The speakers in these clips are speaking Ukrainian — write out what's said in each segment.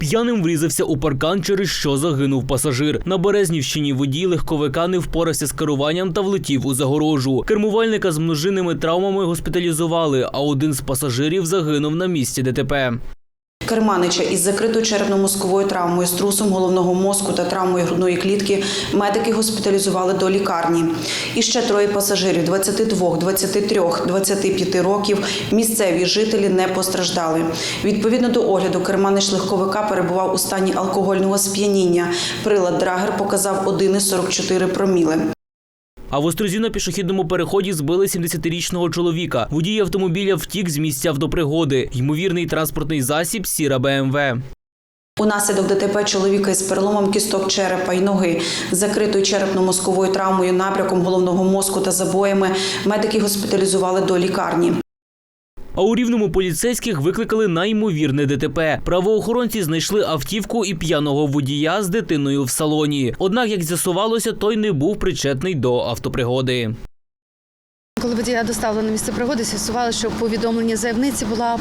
П'яним врізався у паркан, через що загинув пасажир. На Березнівщині водій легковика не впорався з керуванням та влетів у загорожу. Кермувальника з множинними травмами госпіталізували, а один з пасажирів загинув на місці ДТП. Керманича із закритою черепно-мозковою травмою, струсом головного мозку та травмою грудної клітки медики госпіталізували до лікарні. І ще троє пасажирів 22, 23, 25 років. Місцеві жителі не постраждали. Відповідно до огляду, керманич легковика перебував у стані алкогольного сп'яніння. Прилад Драгер показав 1,44 проміли. А в Острозі на пішохідному переході збили 70-річного чоловіка. Водій автомобіля втік з місця автопригоди. Ймовірний транспортний засіб сіра БМВ. Унаслідок ДТП чоловіка із переломом кісток черепа й ноги, закритою черепно-мозковою травмою, набряком головного мозку та забоями медики госпіталізували до лікарні. А у рівному поліцейських викликали на ймовірне ДТП. Правоохоронці знайшли автівку і п'яного водія з дитиною в салоні. Однак, як з'ясувалося, той не був причетний до автопригоди. Коли водія доставили на місце пригоди, з'ясували, що в повідомленні заявниці була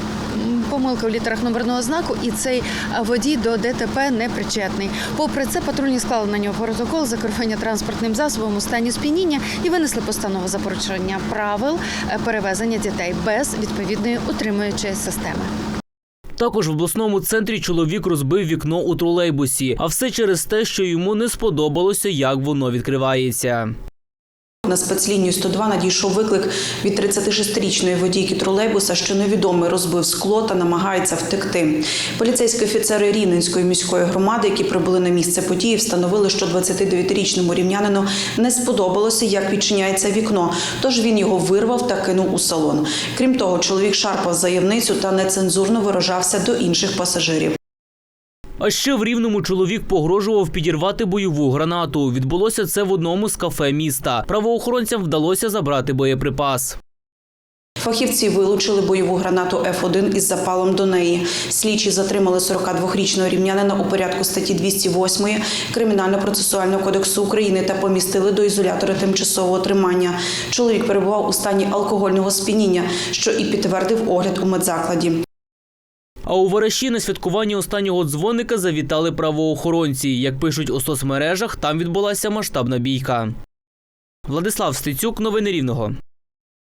помилка в літерах номерного знаку, і цей водій до ДТП не причетний. Попри це, патрульні склали на нього протокол за керування транспортним засобом у стані сп'яніння і винесли постанову за порушення правил перевезення дітей без відповідної утримуючої системи. Також в обласному центрі чоловік розбив вікно у тролейбусі, а все через те, що йому не сподобалося, як воно відкривається. На спецлінію 102 надійшов виклик від 36-річної водійки тролейбуса, що невідомий розбив скло та намагається втекти. Поліцейські офіцери Рівненської міської громади, які прибули на місце події, встановили, що 29-річному рівнянину не сподобалося, як відчиняється вікно, тож він його вирвав та кинув у салон. Крім того, чоловік шарпав заявницю та нецензурно виражався до інших пасажирів. А ще в рівному чоловік погрожував підірвати бойову гранату. Відбулося це в одному з кафе міста. Правоохоронцям вдалося забрати боєприпас. Фахівці вилучили бойову гранату Ф1 із запалом до неї. Слідчі затримали 42-річного рівнянина у порядку статті 208 Кримінально-процесуального кодексу України та помістили до ізолятора тимчасового тримання. Чоловік перебував у стані алкогольного сп'яніння, що і підтвердив огляд у медзакладі. А у Вараші на святкування останнього дзвоника завітали правоохоронці. Як пишуть у соцмережах, там відбулася масштабна бійка. Владислав Стецюк, новини Рівного.